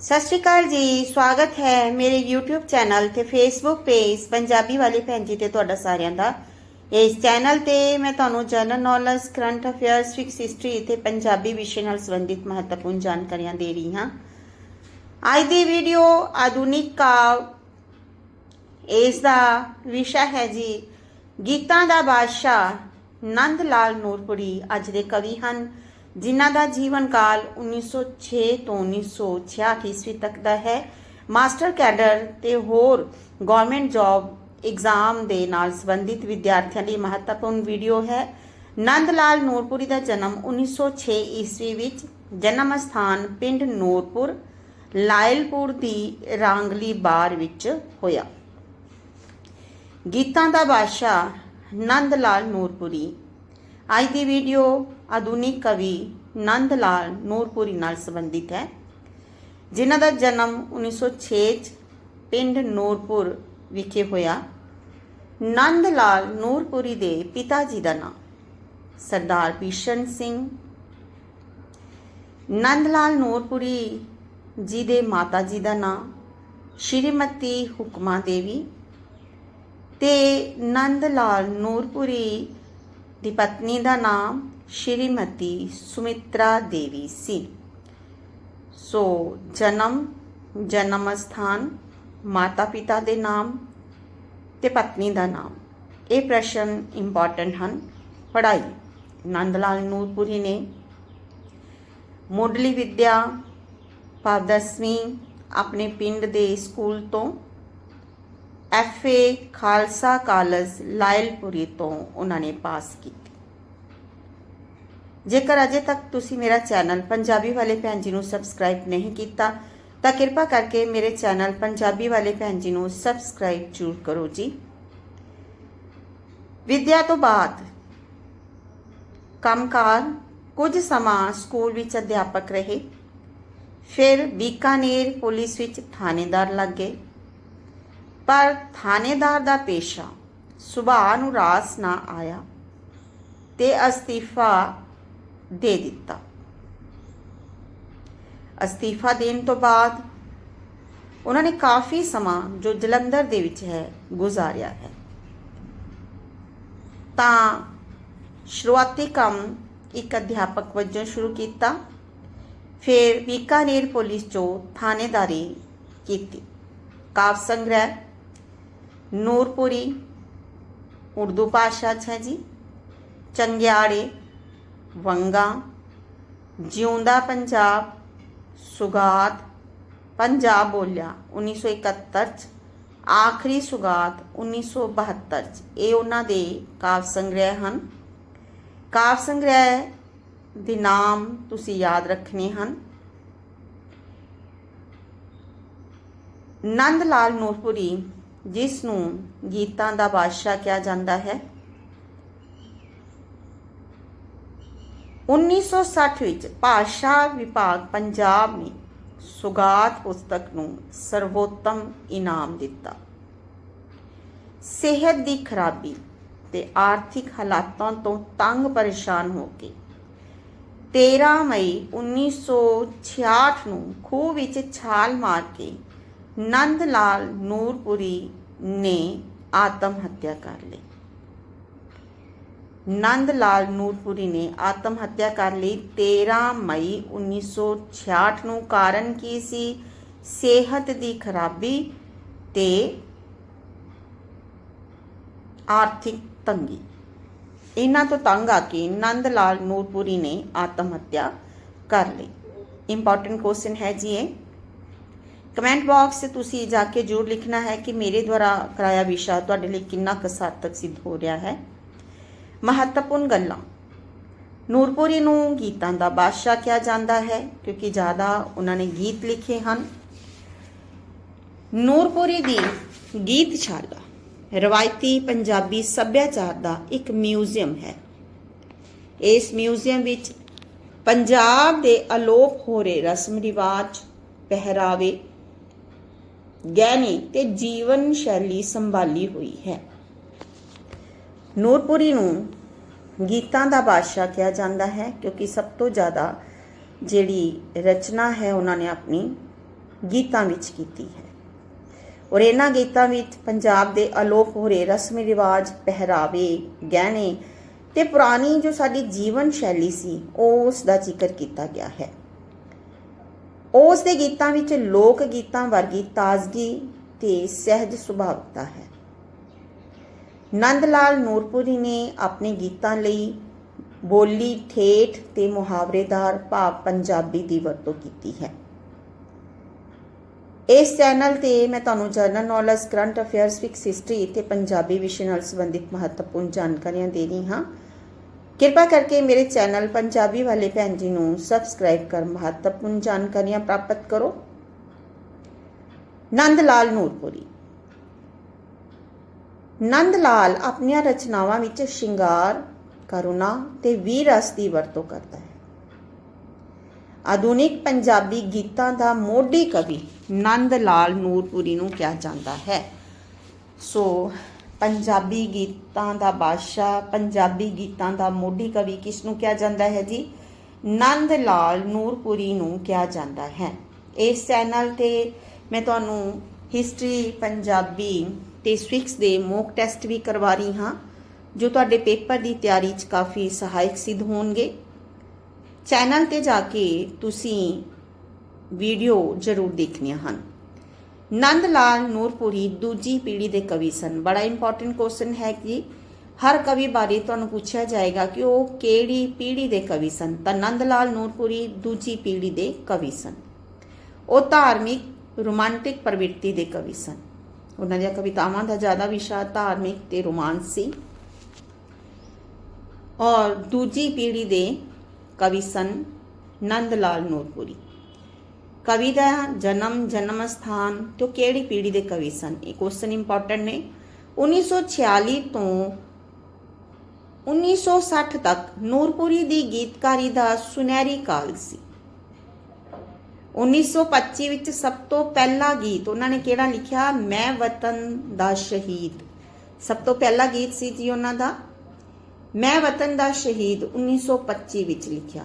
ਸਤਿ ਸ਼੍ਰੀ ਅਕਾਲ ਜੀ, ਸਵਾਗਤ ਹੈ ਮੇਰੇ YouTube ਚੈਨਲ ਤੇ Facebook ਪੇਜ ਪੰਜਾਬੀ ਵਾਲੀ ਭੈਣ ਜੀ ਤੇ ਤੁਹਾਡਾ ਸਾਰਿਆਂ ਦਾ। ਇਸ ਚੈਨਲ ਤੇ ਮੈਂ ਤੁਹਾਨੂੰ general knowledge current affairs fix history ਤੇ ਪੰਜਾਬੀ ਵਿਸ਼ੇ ਨਾਲ ਸੰਬੰਧਿਤ ਮਹੱਤਵਪੂਰਨ ਜਾਣਕਾਰੀਆਂ ਦੇ ਰਹੀ ਹਾਂ। ਅੱਜ ਦੀ ਵੀਡੀਓ ਆਧੁਨਿਕ ਕਾਵ, ਇਸ ਦਾ ਵਿਸ਼ਾ ਹੈ ਜੀ, ਗੀਤਾਂ ਦਾ ਬਾਦਸ਼ਾਹ ਨੰਦ ਲਾਲ ਨੂਰਪੁਰੀ, ਅੱਜ ਦੇ ਕਵੀ ਹਨ। ਜਿਨ੍ਹਾਂ ਦਾ ਜੀਵਨ ਕਾਲ 1906 ਤੋਂ 1966 ਈਸਵੀ ਤੱਕ ਦਾ ਹੈ, ਮਾਸਟਰ ਕੈਡਰ ਤੇ ਹੋਰ ਗਵਰਨਮੈਂਟ ਜੌਬ ਐਗਜ਼ਾਮ ਦੇ ਨਾਲ ਸੰਬੰਧਿਤ ਵਿਦਿਆਰਥੀਆਂ ਲਈ ਮਹੱਤਵਪੂਰਨ ਵੀਡੀਓ ਹੈ। ਨੰਦ ਲਾਲ ਨੂਰਪੁਰੀ ਦਾ ਜਨਮ 1906 ਈਸਵੀ ਵਿੱਚ ਜਨਮ ਸਥਾਨ ਪਿੰਡ ਨੂਰਪੁਰ, ਲਾਇਲਪੁਰ ਦੀ ਰਾਂਗਲੀ ਬਾਰ ਵਿੱਚ ਹੋਇਆ। ਗੀਤਾਂ ਦਾ ਬਾਦਸ਼ਾਹ ਨੰਦ ਲਾਲ ਨੂਰਪੁਰੀ। ਅੱਜ ਦੀ ਵੀਡੀਓ ਆਧੁਨਿਕ ਕਵੀ ਨੰਦ ਲਾਲ ਨੂਰਪੁਰੀ ਨਾਲ ਸੰਬੰਧਿਤ ਹੈ, ਜਿਨ੍ਹਾਂ ਦਾ ਜਨਮ 1906 ਚ ਪਿੰਡ ਨੂਰਪੁਰ ਵਿਖੇ ਹੋਇਆ। ਨੰਦ ਲਾਲ ਨੂਰਪੁਰੀ ਦੇ ਪਿਤਾ ਜੀ ਦਾ ਨਾਮ ਸਰਦਾਰ ਭੀਸ਼ਨ ਸਿੰਘ ਨੰਦ ਲਾਲ ਨੂਰਪੁਰੀ ਜੀ ਦੇ ਮਾਤਾ ਜੀ ਦਾ ਨਾਮ ਸ਼੍ਰੀਮਤੀ ਹੁਕਮਾ ਦੇਵੀ ਤੇ ਨੰਦ ਲਾਲ ਨੂਰਪੁਰੀ ਦੀ ਪਤਨੀ ਦਾ ਨਾਮ ਸ਼੍ਰੀਮਤੀ ਸੁਮਿਤਰਾ ਦੇਵੀ ਸੀ। ਸੋ ਜਨਮ ਜਨਮ ਸਥਾਨ ਮਾਤਾ ਪਿਤਾ ਦੇ ਨਾਮ ਤੇ ਪਤਨੀ ਦਾ ਨਾਮ। ਇਹ ਪ੍ਰਸ਼ਨ ਇੰਪੋਰਟੈਂਟ ਹਨ। ਪੜ੍ਹਾਈ ਨੰਦ ਲਾਲ ਨੂਰਪੁਰੀ ਨੇ। ਮੁੱਢਲੀ ਵਿੱਦਿਆ ਭਾਵ ਆਪਣੇ ਪਿੰਡ ਦੇ ਸਕੂਲ ਤੋਂ ਐਫਏ ਖਾਲਸਾ ਕਾਲਜ ਲਾਇਲਪੁਰੀ ਤੋਂ ਉਹਨਾਂ ਨੇ ਪਾਸ ਕੀਤੀ। ਜੇਕਰ ਅਜੇ ਤੱਕ ਤੁਸੀਂ ਮੇਰਾ ਚੈਨਲ ਪੰਜਾਬੀ ਵਾਲੇ ਭੈਣ ਜੀ ਨੂੰ ਸਬਸਕ੍ਰਾਈਬ ਨਹੀਂ ਕੀਤਾ, ਤਾਂ ਕਿਰਪਾ ਕਰਕੇ ਮੇਰੇ ਚੈਨਲ ਪੰਜਾਬੀ ਵਾਲੇ ਭੈਣ ਜੀ ਨੂੰ ਸਬਸਕ੍ਰਾਈਬ ਜ਼ਰੂਰ ਕਰੋ ਜੀ। ਵਿਦਿਆ ਤੋਂ ਬਾਅਦ ਕੰਮਕਾਰ ਕੁਝ ਸਮਾਂ ਸਕੂਲ ਵਿੱਚ ਅਧਿਆਪਕ ਰਹੇ, ਫਿਰ ਬੀਕਾਨੇਰ ਪੁਲਿਸ ਵਿੱਚ ਥਾਣੇਦਾਰ ਲੱਗੇ ਪਰ ਥਾਣੇਦਾਰ ਦਾ ਪੇਸ਼ਾ ਸੁਭਾਅ ਨੂੰ ਰਾਸ ਨਾ ਆਇਆ ਤੇ ਅਸਤੀਫਾ ਦੇ ਦਿੱਤਾ। ਅਸਤੀਫਾ ਦੇਣ ਤੋਂ ਬਾਅਦ ਉਹਨਾਂ ਨੇ ਕਾਫੀ ਸਮਾਂ ਜੋ ਜਲੰਧਰ ਦੇ ਵਿੱਚ ਹੈ ਗੁਜ਼ਾਰਿਆ ਹੈ। ਤਾਂ ਸ਼ੁਰੂਆਤੀ ਕੰਮ ਇੱਕ ਅਧਿਆਪਕ ਵਜੋਂ ਸ਼ੁਰੂ ਕੀਤਾ, ਫਿਰ ਬੀਕਾਨੇਰ ਪੁਲਿਸ ਚੋਂ ਥਾਣੇਦਾਰੀ ਕੀਤੀ। ਕਾਵ ਸੰਗ੍ਰਹਿ ਨੂਰਪੁਰੀ ਉਰਦੂ ਭਾਸ਼ਾ 'ਚ ਹੈ ਜੀ ਚੰਗਿਆੜੇ ਵੰਗਾ ਜਿਉਂਦਾ ਪੰਜਾਬ ਸੁਗਾਤ ਪੰਜਾਬ ਬੋਲਿਆ 1971 ਚ ਆਖਰੀ ਸੁਗਾਤ 1972 ਚ ਇਹ ਉਹਨਾਂ ਦੇ ਕਾਵਿ ਸੰਗ੍ਰਹਿ ਹਨ ਕਾਵਿ ਸੰਗ੍ਰਹਿ ਦੇ ਨਾਮ ਤੁਸੀਂ ਯਾਦ ਰੱਖਣੇ ਹਨ ਨੰਦ ਲਾਲ ਨੂਰਪੁਰੀ ਜਿਸ ਨੂੰ ਗੀਤਾਂ ਦਾ ਬਾਦਸ਼ਾਹ ਕਿਹਾ ਜਾਂਦਾ ਹੈ। 1960 ਵਿੱਚ ਭਾਸ਼ਾ ਵਿਭਾਗ ਪੰਜਾਬ ਨੇ ਸੁਗਾਤ ਪੁਸਤਕ ਨੂੰ ਸਰਵੋਤਮ ਇਨਾਮ ਦਿੱਤਾ। ਸਿਹਤ ਦੀ ਖਰਾਬੀ ਤੇ ਆਰਥਿਕ ਹਾਲਾਤਾਂ ਤੋਂ ਤੰਗ ਪਰੇਸ਼ਾਨ ਹੋ ਕੇ 13 ਮਈ 1966 ਨੂੰ ਖੂਹ ਵਿੱਚ ਛਾਲ ਮਾਰ ਕੇ ਨੰਦ ਲਾਲ ਨੂਰਪੁਰੀ ਨੇ ਆਤਮ ਹੱਤਿਆ ਕਰ ਲਈ। ਨੰਦ ਲਾਲ ਨੂਰਪੁਰੀ ਨੇ ਆਤਮ ਹੱਤਿਆ ਕਰ ਲਈ। 13 ਮਈ 1966 ਨੂੰ ਕਾਰਨ ਕੀ ਸੀ? ਸਿਹਤ ਦੀ ਖਰਾਬੀ ਤੇ ਆਰਥਿਕ ਤੰਗੀ। ਇਹਨਾਂ ਤੋਂ ਤੰਗ ਆ ਕੇ ਨੰਦ ਲਾਲ ਨੂਰਪੁਰੀ ਨੇ ਆਤਮ ਹੱਤਿਆ ਕਰ ਲਈ। ਇੰਪੋਰਟੈਂਟ ਕੁਐਸਚਨ ਹੈ ਜੀ ਇਹ। ਕਮੈਂਟ ਬਾਕਸ 'ਚ ਤੁਸੀਂ ਜਾ ਕੇ ਜ਼ਰੂਰ ਲਿਖਣਾ ਹੈ ਕਿ ਮੇਰੇ ਦੁਆਰਾ ਕਰਾਇਆ ਵਿਸ਼ਾ ਤੁਹਾਡੇ ਲਈ ਕਿੰਨਾ ਕੁ ਸਾਰਥਕ ਸਿੱਧ ਹੋ ਰਿਹਾ ਹੈ। ਮਹੱਤਵਪੂਰਨ ਗੱਲਾਂ। ਨੂਰਪੁਰੀ ਨੂੰ ਗੀਤਾਂ ਦਾ ਬਾਦਸ਼ਾਹ ਕਿਹਾ ਜਾਂਦਾ ਹੈ ਕਿਉਂਕਿ ਜ਼ਿਆਦਾ ਉਹਨਾਂ ਨੇ ਗੀਤ ਲਿਖੇ ਹਨ। ਨੂਰਪੁਰੀ ਦੀ ਗੀਤਸ਼ਾਲਾ ਰਵਾਇਤੀ ਪੰਜਾਬੀ ਸੱਭਿਆਚਾਰ ਦਾ ਇੱਕ ਮਿਊਜ਼ੀਅਮ ਹੈ। ਇਸ ਮਿਊਜ਼ੀਅਮ ਵਿੱਚ ਪੰਜਾਬ ਦੇ ਅਲੋਪ ਹੋ ਰਹੇ ਰਸਮ ਰਿਵਾਜ ਪਹਿਰਾਵੇ ਗਹਿਣੇ ਤੇ ਜੀਵਨ ਸ਼ੈਲੀ ਸੰਭਾਲੀ ਹੋਈ ਹੈ। ਨੂਰਪੁਰੀ ਨੂੰ ਗੀਤਾਂ ਦਾ ਬਾਦਸ਼ਾਹ ਕਿਹਾ ਜਾਂਦਾ ਹੈ ਕਿਉਂਕਿ ਸਭ ਤੋਂ ਜ਼ਿਆਦਾ ਜਿਹੜੀ ਰਚਨਾ ਹੈ ਉਹਨਾਂ ਨੇ ਆਪਣੀ ਗੀਤਾਂ ਵਿੱਚ ਕੀਤੀ ਹੈ। ਔਰ ਇਹਨਾਂ ਗੀਤਾਂ ਵਿੱਚ ਪੰਜਾਬ ਦੇ ਅਲੋਪ ਹੋ ਰਹੇ ਰਸਮੀ ਰਿਵਾਜ, ਪਹਿਰਾਵੇ, ਗਹਿਣੇ ਤੇ ਪੁਰਾਣੀ ਜੋ ਸਾਡੀ ਜੀਵਨ ਸ਼ੈਲੀ ਸੀ, ਉਸ ਦਾ ਜ਼ਿਕਰ ਕੀਤਾ ਗਿਆ ਹੈ। ਉਸ ਦੇ ਗੀਤਾਂ ਵਿੱਚ ਲੋਕ ਗੀਤਾਂ ਵਰਗੀ ਤਾਜ਼ਗੀ ਤੇ ਸਹਿਜ ਸੁਭਾਵਤਾ ਹੈ। ਨੰਦ ਲਾਲ ਨੂਰਪੁਰੀ ਨੇ ਆਪਣੇ ਗੀਤਾਂ ਲਈ ਬੋਲੀ, ਠੇਠ ਤੇ ਮੁਹਾਵਰੇਦਾਰ ਭਾਵ ਪੰਜਾਬੀ ਦੀ ਵਰਤੋਂ ਕੀਤੀ ਹੈ। ਇਸ ਚੈਨਲ ਤੇ ਮੈਂ ਤੁਹਾਨੂੰ general knowledge, current affairs fix history ਤੇ ਪੰਜਾਬੀ ਵਿਸ਼ੇ ਨਾਲ ਸੰਬੰਧਿਤ ਮਹੱਤਵਪੂਰਨ ਜਾਣਕਾਰੀਆਂ ਦੇ ਰਹੀ ਹਾਂ। ਕਿਰਪਾ ਕਰਕੇ ਮੇਰੇ ਚੈਨਲ ਪੰਜਾਬੀ ਵਾਲੇ ਭੈਣ ਜੀ ਨੂੰ ਸਬਸਕ੍ਰਾਈਬ ਕਰ ਮਹੱਤਵਪੂਰਨ ਜਾਣਕਾਰੀਆਂ ਪ੍ਰਾਪਤ ਕਰੋ। ਨੰਦ ਲਾਲ ਨੂਰਪੁਰੀ। ਨੰਦ ਲਾਲ ਆਪਣੀਆਂ ਰਚਨਾਵਾਂ ਵਿੱਚ ਸ਼ਿੰਗਾਰ, ਕਰੁਣਾ ਤੇ ਵੀਰ ਰਸ ਦੀ ਵਰਤੋਂ ਕਰਦਾ ਹੈ। ਆਧੁਨਿਕ ਪੰਜਾਬੀ ਗੀਤਾਂ ਦਾ ਮੋਢੀ ਕਵੀ ਨੰਦ ਲਾਲ ਨੂਰਪੁਰੀ ਨੂੰ ਕਿਹਾ ਜਾਂਦਾ ਹੈ। ਸੋ ਪੰਜਾਬੀ ਗੀਤਾਂ ਦਾ ਬਾਦਸ਼ਾਹ, ਪੰਜਾਬੀ ਗੀਤਾਂ ਦਾ ਮੋਢੀ ਕਵੀ ਕਿਸ ਨੂੰ ਕਿਹਾ ਜਾਂਦਾ ਹੈ ਜੀ? ਨੰਦ ਲਾਲ ਨੂਰਪੁਰੀ ਨੂੰ ਕਿਹਾ ਜਾਂਦਾ ਹੈ। ਇਸ ਚੈਨਲ ਤੇ ਮੈਂ ਤੁਹਾਨੂੰ ਹਿਸਟਰੀ ਪੰਜਾਬੀ ਤੇ ਸਵਿਕਸ ਦੇ ਮੋਕ ਟੈਸਟ ਵੀ ਕਰਵਾ ਰਹੀ ਹਾਂ, ਜੋ ਤੁਹਾਡੇ ਪੇਪਰ ਦੀ ਤਿਆਰੀ 'ਚ ਕਾਫੀ ਸਹਾਇਕ ਸਿੱਧ ਹੋਣਗੇ। ਚੈਨਲ ਤੇ ਜਾ ਕੇ ਤੁਸੀਂ ਵੀਡੀਓ ਜ਼ਰੂਰ ਦੇਖਣੀਆਂ ਹਨ। ਨੰਦ ਲਾਲ ਨੂਰਪੁਰੀ ਦੂਜੀ ਪੀੜ੍ਹੀ ਦੇ ਕਵੀ ਸਨ। ਬੜਾ ਇੰਪੋਰਟੈਂਟ ਕੁਐਸਚਨ ਹੈ ਕਿ ਹਰ ਕਵੀ ਬਾਰੇ ਤੁਹਾਨੂੰ ਪੁੱਛਿਆ ਜਾਏਗਾ ਕਿ ਉਹ ਕਿਹੜੀ ਪੀੜ੍ਹੀ ਦੇ ਕਵੀ ਸਨ। ਤਾਂ ਨੰਦ ਲਾਲ ਨੂਰਪੁਰੀ ਦੂਜੀ ਪੀੜ੍ਹੀ ਦੇ ਕਵੀ ਸਨ। ਉਹ ਧਾਰਮਿਕ, ਰੋਮਾਂਟਿਕ ਪ੍ਰਵਿਰਤੀ ਦੇ ਕਵੀ ਸਨ। ਉਹਨਾਂ ਦੀਆਂ ਕਵਿਤਾਵਾਂ ਦਾ ਜ਼ਿਆਦਾ ਵਿਸ਼ਾ ਧਾਰਮਿਕ ਤੇ ਰੋਮਾਂਸ ਸੀ। ਔਰ ਦੂਜੀ ਪੀੜ੍ਹੀ ਦੇ ਕਵੀ ਸਨ ਨੰਦ ਲਾਲ ਨੂਰਪੁਰੀ। ਕਵੀ ਦਾ ਜਨਮ ਜਨਮ ਸਥਾਨ ਤੋਂ ਕਿਹੜੀ ਪੀੜ੍ਹੀ ਦੇ ਕਵੀ ਸਨ? ਇਹ ਕੁਐਸਚਨ ਇੰਪੋਰਟੈਂਟ ਨੇ। 1946 ਤੋਂ 1960 ਤੱਕ ਨੂਰਪੁਰੀ ਦੀ ਗੀਤਕਾਰੀ ਦਾ ਸੁਨਹਿਰੀ ਕਾਲ ਸੀ। 1925 ਵਿੱਚ ਸਭ ਤੋਂ ਪਹਿਲਾ ਗੀਤ ਉਹਨਾਂ ਨੇ ਕਿਹੜਾ ਲਿਖਿਆ? ਮੈਂ ਵਤਨ ਦਾ ਸ਼ਹੀਦ। ਸਭ ਤੋਂ ਪਹਿਲਾ ਗੀਤ ਸੀ ਜੀ ਉਹਨਾਂ ਦਾ। ਮੈਂ ਵਤਨ ਦਾ ਸ਼ਹੀਦ 1925 ਵਿੱਚ ਲਿਖਿਆ।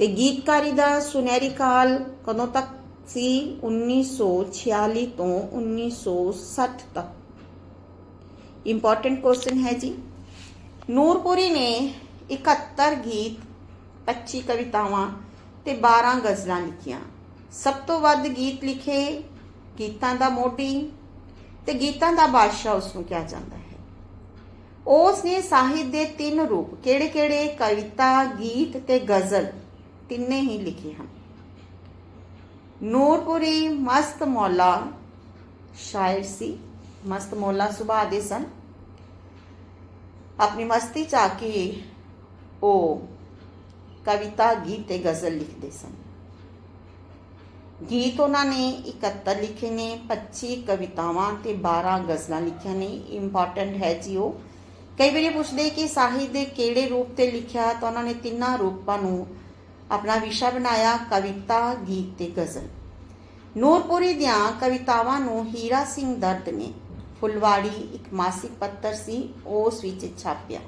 ਤੇ ਗੀਤਕਾਰੀ ਦਾ ਸੁਨਹਿਰੀ ਕਾਲ ਕਦੋਂ ਤੱਕ ਸੀ? 1946 ਤੋਂ 1960 ਤੱਕ। ਇੰਪੋਰਟੈਂਟ ਕੁਐਸਚਨ ਹੈ ਜੀ। ਨੂਰਪੁਰੀ ਨੇ 71 ਗੀਤ 25 ਕਵਿਤਾਵਾਂ ਤੇ 12 ਗਜ਼ਲਾਂ ਲਿਖੀਆਂ। ਸਭ ਤੋਂ ਵੱਧ ਗੀਤ ਲਿਖੇ ਗੀਤਾਂ ਦਾ ਮੋਢੀ ਤੇ ਗੀਤਾਂ ਦਾ ਬਾਦਸ਼ਾਹ ਉਸ ਨੂੰ ਕਿਹਾ ਜਾਂਦਾ ਹੈ। ਉਸ ਨੇ ਸਾਹਿਤ ਦੇ ਤਿੰਨ ਰੂਪ, ਕਿਹੜੇ-ਕਿਹੜੇ? ਕਵਿਤਾ, ਗੀਤ ਤੇ ਗਜ਼ਲ। ਤਿੰਨੇ ਹੀ ਲਿਖੇ ਹਨ। ਨੂਰਪੁਰੀ ਮਸਤ ਮੌਲਾ ਸ਼ਾਇਰ ਸੀ। ਮਸਤ ਮੌਲਾ ਸੁਭਾਅ ਦੇ ਸਨ। ਆਪਣੀ ਮਸਤੀ ਚ ਆ ਕੇ ਉਹ ਕਵਿਤਾ, ਗੀਤ ਤੇ ਗਜ਼ਲ ਲਿਖਦੇ ਸਨ। ਗੀਤ ਉਹਨਾਂ ਨੇ 71 ਲਿਖੇ ਨੇ 25 ਕਵਿਤਾਵਾਂ ਤੇ 12 ਗਜ਼ਲਾਂ ਲਿਖੀਆਂ ਨੇ। ਇੰਪੋਰਟੈਂਟ ਹੈ ਜੀ ਉਹ। ਕਈ ਵਾਰੀ ਪੁੱਛਦੇ ਕਿ ਸਾਹਿਤ ਦੇ ਕਿਹੜੇ ਰੂਪ ਤੇ ਲਿਖਿਆ ਤਾਂ ਉਹਨਾਂ ਨੇ ਤਿੰਨਾਂ ਰੂਪਾਂ ਨੂੰ ਆਪਣਾ ਵਿਸ਼ਾ ਬਣਾਇਆ ਕਵਿਤਾ, ਗੀਤ ਤੇ ਗਜ਼ਲ। ਨੂਰਪੁਰੀ ਦੀਆਂ ਕਵਿਤਾਵਾਂ ਨੂੰ ਹੀਰਾ ਸਿੰਘ ਦਰਦ ਨੇ। ਫੁਲਵਾੜੀ ਇੱਕ ਮਾਸਿਕ ਪੱਤਰ ਸੀ, ਉਸ ਵਿੱਚ ਛਾਪਿਆ।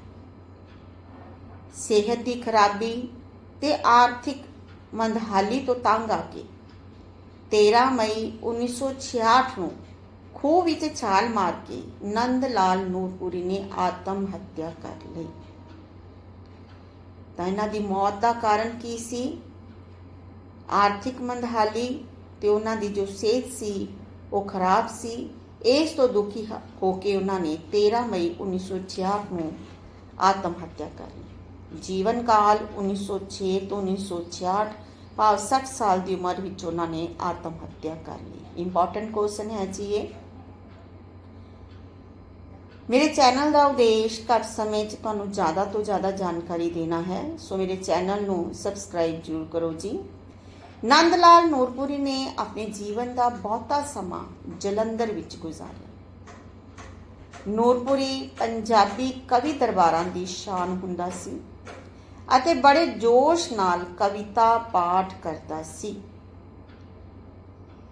ਸਿਹਤ ਦੀ ਖਰਾਬੀ ਤੇ ਆਰਥਿਕ ਮੰਦਹਾਲੀ ਤੋਂ ਤੰਗ ਆ ਕੇ। 13 ਮਈ 1966 ਨੂੰ ਖੂਹ ਵਿੱਚ ਛਾਲ ਮਾਰ ਕੇ ਨੰਦ ਲਾਲ ਨੂਰਪੁਰੀ ਨੇ ਆਤਮ ਹੱਤਿਆ ਕਰ ਲਈ। ਤਾਂ ਇਹਨਾਂ ਦੀ ਮੌਤ ਦਾ ਕਾਰਨ ਕੀ ਸੀ ਆਰਥਿਕ ਮੰਦਹਾਲੀ ਤੇ ਉਹਨਾਂ ਦੀ ਜੋ ਸਿਹਤ ਸੀ ਉਹ ਖਰਾਬ ਸੀ ਇਸ ਤੋਂ ਦੁਖੀ ਹ- ਹੋ ਕੇ ਉਹਨਾਂ ਨੇ 13 ਮਈ 1966 ਨੂੰ ਆਤਮ ਹੱਤਿਆ ਕਰ ਲਈ ਜੀਵਨ ਕਾਲ 1906 ਤੋਂ 1966 ਭਾਵ 60 ਸਾਲ ਦੀ ਉਮਰ ਵਿੱਚ ਉਹਨਾਂ ਨੇ ਆਤਮ ਹੱਤਿਆ ਕਰ ਲਈ ਇੰਪੋਰਟੈਂਟ ਕੁਐਸਚਨ ਹੈ ਜੀ ਇਹ ਮੇਰੇ ਚੈਨਲ ਦਾ ਉਦੇਸ਼ ਘੱਟ ਸਮੇਂ 'ਚ ਤੁਹਾਨੂੰ ਜ਼ਿਆਦਾ ਤੋਂ ਜ਼ਿਆਦਾ ਜਾਣਕਾਰੀ ਦੇਣਾ ਹੈ। ਸੋ ਮੇਰੇ ਚੈਨਲ ਨੂੰ ਸਬਸਕ੍ਰਾਈਬ ਜ਼ਰੂਰ ਕਰੋ ਜੀ। ਨੰਦ ਲਾਲ ਨੂਰਪੁਰੀ ਨੇ ਆਪਣੇ ਜੀਵਨ ਦਾ ਬਹੁਤਾ ਸਮਾਂ ਜਲੰਧਰ ਵਿੱਚ ਗੁਜ਼ਾਰਿਆ। ਨੂਰਪੁਰੀ ਪੰਜਾਬੀ ਕਵੀ ਦਰਬਾਰਾਂ ਦੀ ਸ਼ਾਨ ਹੁੰਦਾ ਸੀ ਅਤੇ ਬੜੇ ਜੋਸ਼ ਨਾਲ ਕਵਿਤਾ ਪਾਠ ਕਰਦਾ ਸੀ।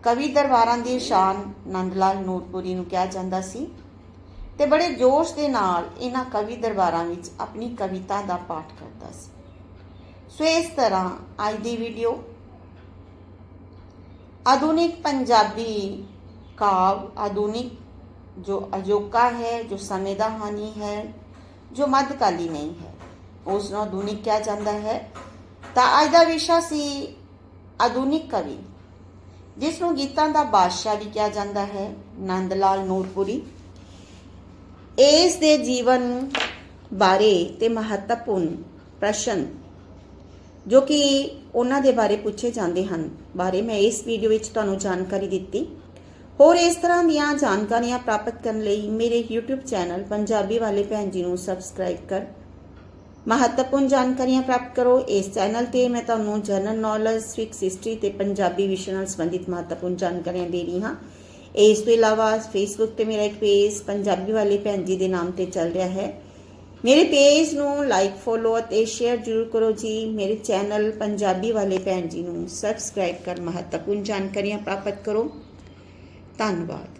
ਕਵੀ ਦਰਬਾਰਾਂ ਦੀ ਸ਼ਾਨ ਨੰਦ ਲਾਲ ਨੂਰਪੁਰੀ ਨੂੰ ਕਿਹਾ ਜਾਂਦਾ ਸੀ। ਤੇ ਬੜੇ ਜੋਸ਼ ਦੇ ਨਾਲ ਇਹਨਾਂ ਕਵੀ ਦਰਬਾਰਾਂ ਵਿੱਚ ਆਪਣੀ ਕਵਿਤਾ ਦਾ ਪਾਠ ਕਰਦਾ ਸੀ। ਸੋ ਇਸ ਤਰ੍ਹਾਂ ਅੱਜ ਦੀ ਵੀਡੀਓ ਆਧੁਨਿਕ ਪੰਜਾਬੀ ਕਾਵ, ਆਧੁਨਿਕ ਜੋ ਅਜੋਕਾ ਹੈ, ਜੋ ਸਮੇਂ ਦਾ ਹਾਨੀ ਹੈ, ਜੋ ਮੱਧਕਾਲੀ ਨਹੀਂ ਹੈ ਉਸ ਨੂੰ ਆਧੁਨਿਕ ਕਿਹਾ ਜਾਂਦਾ ਹੈ। ਤਾਂ ਅੱਜ ਦਾ ਵਿਸ਼ਾ ਸੀ ਆਧੁਨਿਕ ਕਵੀ ਜਿਸ ਨੂੰ ਗੀਤਾਂ ਦਾ ਬਾਦਸ਼ਾਹ ਵੀ ਕਿਹਾ ਜਾਂਦਾ ਹੈ, ਨੰਦ ਲਾਲ ਨੂਰਪੁਰੀ। ਇਸ ਦੇ ਜੀਵਨ ਬਾਰੇ ਤੇ ਮਹੱਤਵਪੂਰਨ ਪ੍ਰਸ਼ਨ ਜੋ ਕਿ ਉਹਨਾਂ ਦੇ ਬਾਰੇ ਪੁੱਛੇ ਜਾਂਦੇ ਹਨ, ਬਾਰੇ ਮੈਂ ਇਸ ਵੀਡੀਓ ਵਿੱਚ ਤੁਹਾਨੂੰ ਜਾਣਕਾਰੀ ਦਿੱਤੀ। ਹੋਰ ਇਸ ਤਰ੍ਹਾਂ ਦੀਆਂ ਜਾਣਕਾਰੀਆਂ ਪ੍ਰਾਪਤ ਕਰਨ ਲਈ ਮੇਰੇ YouTube ਚੈਨਲ ਪੰਜਾਬੀ ਵਾਲੇ ਭੈਣ ਜੀ ਨੂੰ ਸਬਸਕ੍ਰਾਈਬ ਕਰ। ਮਹੱਤਵਪੂਰਨ ਜਾਣਕਾਰੀਆਂ ਪ੍ਰਾਪਤ ਕਰੋ। ਇਸ ਚੈਨਲ ਤੇ ਮੈਂ ਤੁਹਾਨੂੰ ਜਨਰਲ ਨੌਲੇਜ ਫਿਕਸ ਹਿਸਟਰੀ ਤੇ ਪੰਜਾਬੀ ਵਿਸ਼ੇ ਨਾਲ ਸੰਬੰਧਿਤ ਮਹੱਤਵਪੂਰਨ ਜਾਣਕਾਰੀਆਂ ਦੇ ਰਹੀ ਹਾਂ। ਇਸ ਤੋਂ ਇਲਾਵਾ ਫੇਸਬੁੱਕ ਤੇ ਮੇਰਾ ਇੱਕ ਪੇਜ ਪੰਜਾਬੀ ਵਾਲੇ ਭੈਣ ਜੀ ਦੇ ਨਾਮ ਤੇ ਚੱਲ ਰਿਹਾ ਹੈ। ਮੇਰੇ ਪੇਜ ਨੂੰ ਲਾਈਕ ਫੋਲੋ ਅਤੇ ਸ਼ੇਅਰ ਜ਼ਰੂਰ ਕਰੋ ਜੀ। ਮੇਰੇ ਚੈਨਲ ਪੰਜਾਬੀ ਵਾਲੇ ਭੈਣ ਜੀ ਨੂੰ ਸਬਸਕ੍ਰਾਈਬ ਕਰ ਮਹੱਤਵਪੂਰਨ ਜਾਣਕਾਰੀਆਂ ਪ੍ਰਾਪਤ ਕਰੋ। ਧੰਨਵਾਦ।